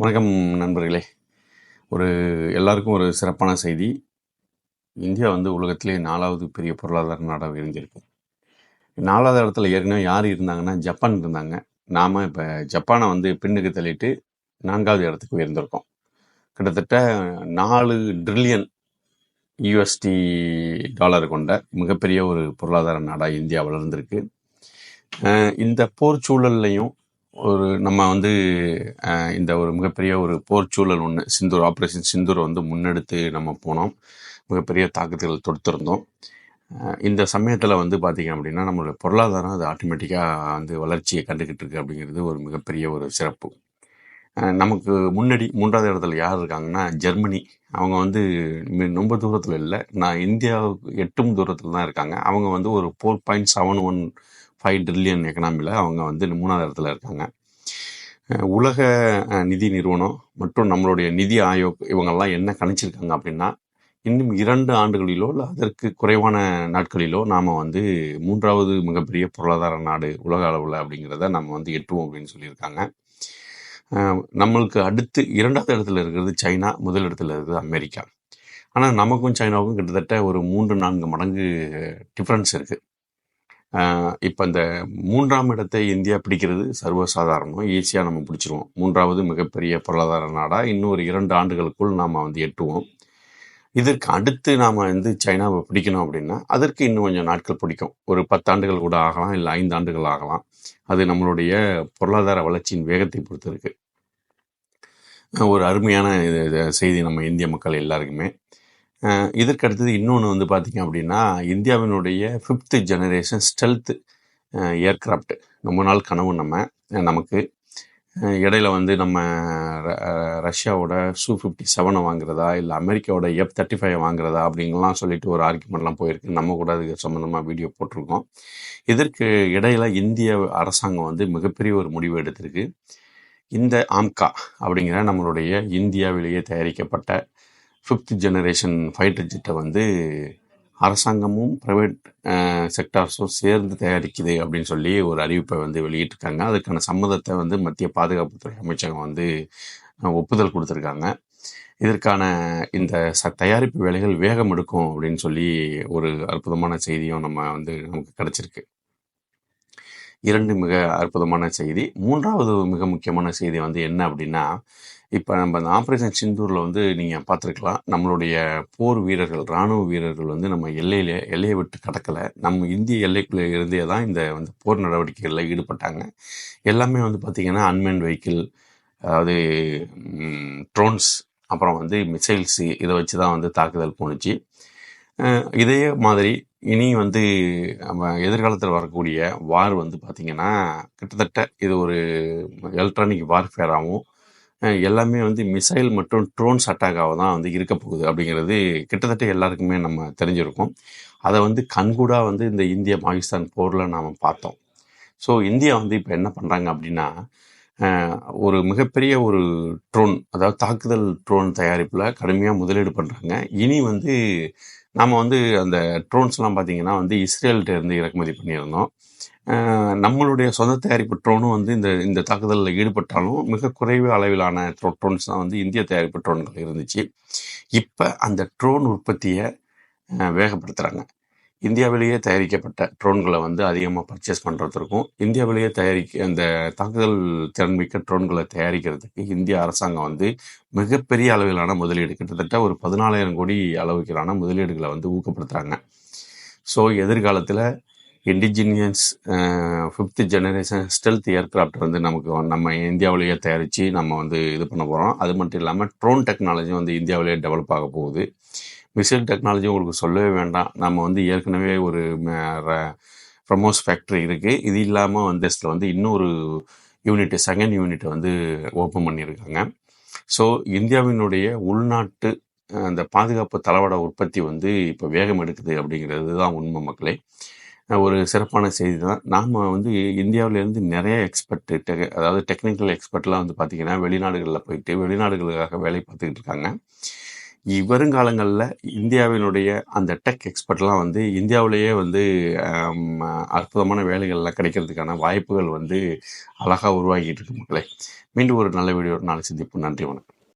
வணக்கம் நண்பர்களே. ஒரு எல்லாருக்கும் ஒரு சிறப்பான செய்தி. இந்தியா வந்து உலகத்திலே நாலாவது பெரிய பொருளாதார நாடாக இருந்திருக்கு நாலாவது இடத்துல ஏற்கனவே யார் இருந்தாங்கன்னா ஜப்பான் இருந்தாங்க. நாம் இப்போ ஜப்பானை வந்து பின்னுக்கு தள்ளிட்டு நான்காவது இடத்துக்கு உயர்ந்திருக்கோம். கிட்டத்தட்ட நாலு ட்ரில்லியன் யூஎஸ்டி டாலர் கொண்ட மிகப்பெரிய ஒரு பொருளாதார நாடாக இந்தியா வளர்ந்திருக்கு. இந்த போர் சூழல்லையும் ஒரு நம்ம வந்து இந்த ஒரு மிகப்பெரிய ஒரு போர் சூழல் ஒன்று சிந்தூர் ஆப்ரேஷன் சிந்தூர் வந்து முன்னெடுத்து நம்ம போனோம். மிகப்பெரிய தாக்குதல் தொடுத்திருந்தோம். இந்த சமயத்தில் வந்து பார்த்திங்க அப்படின்னா நம்மளோட பொருளாதாரம் அது ஆட்டோமேட்டிக்காக வந்து வளர்ச்சியை கண்டுக்கிட்டு இருக்கு அப்படிங்கிறது ஒரு மிகப்பெரிய ஒரு சிறப்பு. நமக்கு முன்னாடி மூன்றாவது இடத்துல யார் இருக்காங்கன்னா ஜெர்மனி. அவங்க வந்து ரொம்ப தூரத்தில் இல்லை. நான் இந்தியாவுக்கு எட்டும் தூரத்தில் தான் இருக்காங்க. அவங்க வந்து ஒரு four point seven one five trillion எக்கனாமியில் அவங்க வந்து மூணாவது இடத்துல இருக்காங்க. உலக நிதி நிறுவனம் மற்றும் நம்மளுடைய நிதி ஆயோக் இவங்கெல்லாம் என்ன கணிச்சிருக்காங்க அப்படின்னா இன்னும் இரண்டு ஆண்டுகளிலோ இல்லை அதற்கு குறைவான நாட்களிலோ நாம் வந்து மூன்றாவது மிகப்பெரிய பொருளாதார நாடு உலக அளவில் அப்படிங்கிறத நம்ம வந்து எட்டுவோம் அப்படின்னு சொல்லியிருக்காங்க. நம்மளுக்கு அடுத்து இரண்டாவது இடத்துல இருக்கிறது சைனா முதல் இடத்துல இருக்கிறது அமெரிக்கா. ஆனால் நமக்கும் சைனாவுக்கும் கிட்டத்தட்ட ஒரு மூன்று நான்கு மடங்கு டிஃப்ரென்ஸ் இருக்குது இப்போ இந்த மூன்றாம் இடத்தை இந்தியா பிடிக்கிறது சர்வசாதாரணம் ஈஸியாக நம்ம பிடிச்சிருவோம். மூன்றாவது மிகப்பெரிய பொருளாதார நாடாக இன்னும் ஒரு இரண்டு ஆண்டுகளுக்குள் நாம் வந்து எட்டுவோம். இதற்கு அடுத்து நாம் வந்து சைனாவை பிடிக்கணும் அப்படின்னா அதற்கு இன்னும் கொஞ்சம் நாட்கள் பிடிக்கும். ஒரு பத்தாண்டுகள் கூட ஆகலாம் இல்லை ஐந்து ஆண்டுகள் ஆகலாம். அது நம்மளுடைய பொருளாதார வளர்ச்சியின் வேகத்தை பொறுத்துருக்கு ஒரு அருமையான இது செய்தி நம்ம இந்திய மக்கள் எல்லாருக்குமே. இதற்கு அடுத்தது இன்னொன்று வந்து பார்த்திங்க அப்படின்னா இந்தியாவினுடைய ஃபிஃப்த்து ஜெனரேஷன் ஸ்டெல்த் ஏர்கிராஃப்ட் ரொம்ப நாள் கனவு நம்ம. நமக்கு. இடையில வந்து நம்ம ர- ரஷ்யாவோட சூ ஃபிஃப்டி செவனை வாங்குறதா இல்லை அமெரிக்காவோட எஃப் தேர்ட்டி ஃபைவ் வாங்குறதா அப்படிங்கலாம் சொல்லிட்டு ஒரு ஆர்குமெண்ட்லாம் போயிருக்கு. நம்ம கூட அதுக்கு சம்மந்தமாக வீடியோ போட்டிருக்கோம். இதற்கு இடையில இந்திய அரசாங்கம் வந்து மிகப்பெரிய ஒரு முடிவு எடுத்திருக்கு. இந்த ஆம்கா அப்படிங்கிற நம்மளுடைய இந்தியாவிலேயே தயாரிக்கப்பட்ட ஃபிஃப்த் ஜெனரேஷன் ஃபைட்டர் ஜெட்டை வந்து அரசாங்கமும் ப்ரைவேட் செக்டார்ஸும் சேர்ந்து தயாரிக்குது அப்படின்னு சொல்லி ஒரு அறிவிப்பை வந்து வெளியிட்டிருக்காங்க. அதுக்கான சம்மதத்தை வந்து மத்திய பாதுகாப்புத்துறை அமைச்சகம் வந்து ஒப்புதல் கொடுத்துருக்காங்க. இதற்கான இந்த ச தயாரிப்பு வேலைகள் வேகம் எடுக்கும் அப்படின்னு சொல்லி ஒரு அற்புதமான செய்தியும் நம்ம வந்து நமக்கு கிடைச்சிருக்கு. இரண்டு மிக அற்புதமான செய்தி. மூன்றாவது மிக முக்கியமான செய்தி வந்து என்ன அப்படின்னா இப்போ நம்ம அந்த ஆப்ரேஷன் சிந்தூரில் வந்து நீங்கள் பார்த்துருக்கலாம் நம்மளுடைய போர் வீரர்கள் இராணுவ வீரர்கள் வந்து நம்ம எல்லையில எல்லையை விட்டு கடக்கலை. நம்ம இந்திய எல்லைக்குள்ளே இருந்தே தான் இந்த வந்து போர் நடவடிக்கைகளில் ஈடுபட்டாங்க. எல்லாமே வந்து பார்த்திங்கன்னா அன்மேன் வெஹிக்கிள் அதாவது ட்ரோன்ஸ் அப்புறம் வந்து மிசைல்ஸு இதை வச்சு தான் வந்து தாக்குதல் போணுச்சு. இதே மாதிரி இனி வந்து நம்ம எதிர்காலத்தில் வரக்கூடிய வார் வந்து பார்த்திங்கன்னா கிட்டத்தட்ட இது ஒரு எலக்ட்ரானிக் வார்ஃபேராகவும் எல்லாமே வந்து மிசைல் மற்றும் ட்ரோன்ஸ் அட்டாக்காக தான் வந்து இருக்க போகுது அப்படிங்கிறது கிட்டத்தட்ட எல்லாருக்குமே நம்ம தெரிஞ்சிருக்கோம். அதை வந்து கண்கூடா வந்து இந்த இந்திய பாகிஸ்தான் போரில் நாம் பார்த்தோம். ஸோ இந்தியா வந்து இப்போ என்ன பண்ணுறாங்க அப்படின்னா ஒரு மிகப்பெரிய ஒரு ட்ரோன் அதாவது தாக்குதல் ட்ரோன் தயாரிப்பில் கடுமையாக முதலீடு பண்ணுறாங்க இனி வந்து நாம் வந்து அந்த ட்ரோன்ஸ்லாம் பார்த்தீங்கன்னா வந்து இஸ்ரேல்கிட்ட இருந்து இறக்குமதி பண்ணியிருந்தோம். நம்மளுடைய சொந்த தயாரிப்பு ட்ரோனும் வந்து இந்த இந்த தாக்குதலில் ஈடுபட்டாலும் மிக குறைவு அளவிலான ட்ரோன்ஸ் தான் வந்து இந்திய தயாரிப்பு ட்ரோன்கள் இருந்துச்சு. இப்போ அந்த ட்ரோன் உற்பத்தியை வேகப்படுத்துகிறாங்க இந்தியாவிலேயே தயாரிக்கப்பட்ட ட்ரோன்களை வந்து அதிகமாக பர்ச்சேஸ் பண்ணுறதுக்கும் இந்தியாவிலேயே தயாரிக்க அந்த தாக்குதல் திறன்மிக்க ட்ரோன்களை தயாரிக்கிறதுக்கு இந்திய அரசாங்கம் வந்து மிகப்பெரிய அளவிலான முதலீடு கிட்டத்தட்ட ஒரு பதினாலாயிரம் கோடி அளவுக்கான முதலீடுகளை வந்து ஊக்கப்படுத்துகிறாங்க ஸோ எதிர்காலத்தில் indigenous fifth generation stealth aircraft வந்து நமக்கு நம்ம இந்தியாவிலேயே தயாரித்து நம்ம வந்து இது பண்ண போகிறோம் அது மட்டும் இல்லாமல் ட்ரோன் டெக்னாலஜி வந்து இந்தியாவிலேயே டெவலப் ஆக போகுது. மிசைல் டெக்னாலஜி உங்களுக்கு சொல்லவே வேண்டாம். நம்ம வந்து ஏற்கனவே ஒரு ப்ரமோஸ் ஃபேக்ட்ரி இருக்குது இது இல்லாமல் வந்து இதில் வந்து இன்னொரு யூனிட் செகண்ட் யூனிட் வந்து ஓப்பன் பண்ணியிருக்காங்க. ஸோ இந்தியாவினுடைய உள்நாட்டு அந்த பாதுகாப்பு தளவாட உற்பத்தி வந்து இப்போ வேகம் எடுக்குது அப்படிங்கிறது தான் உண்மை மக்களே. ஒரு சிறப்பான செய்தி தான். நாம் வந்து இந்தியாவிலேருந்து நிறைய எக்ஸ்பர்ட்டு டெக் அதாவது டெக்னிக்கல் எக்ஸ்பர்ட்லாம் வந்து பார்த்திங்கன்னா வெளிநாடுகளில் போயிட்டு வெளிநாடுகளுக்காக வேலை பார்த்துக்கிட்டு இருக்காங்க. வருங்காலங்களில் இந்தியாவினுடைய அந்த டெக் எக்ஸ்பர்ட்லாம் வந்து இந்தியாவிலேயே வந்து அற்புதமான வேலைகள்லாம் கிடைக்கிறதுக்கான வாய்ப்புகள் வந்து அழகாக உருவாகிட்டு இருக்கு மக்களே. மீண்டும் ஒரு நல்ல வீடியோ நாளை சந்திப்போம். நன்றி வணக்கம்.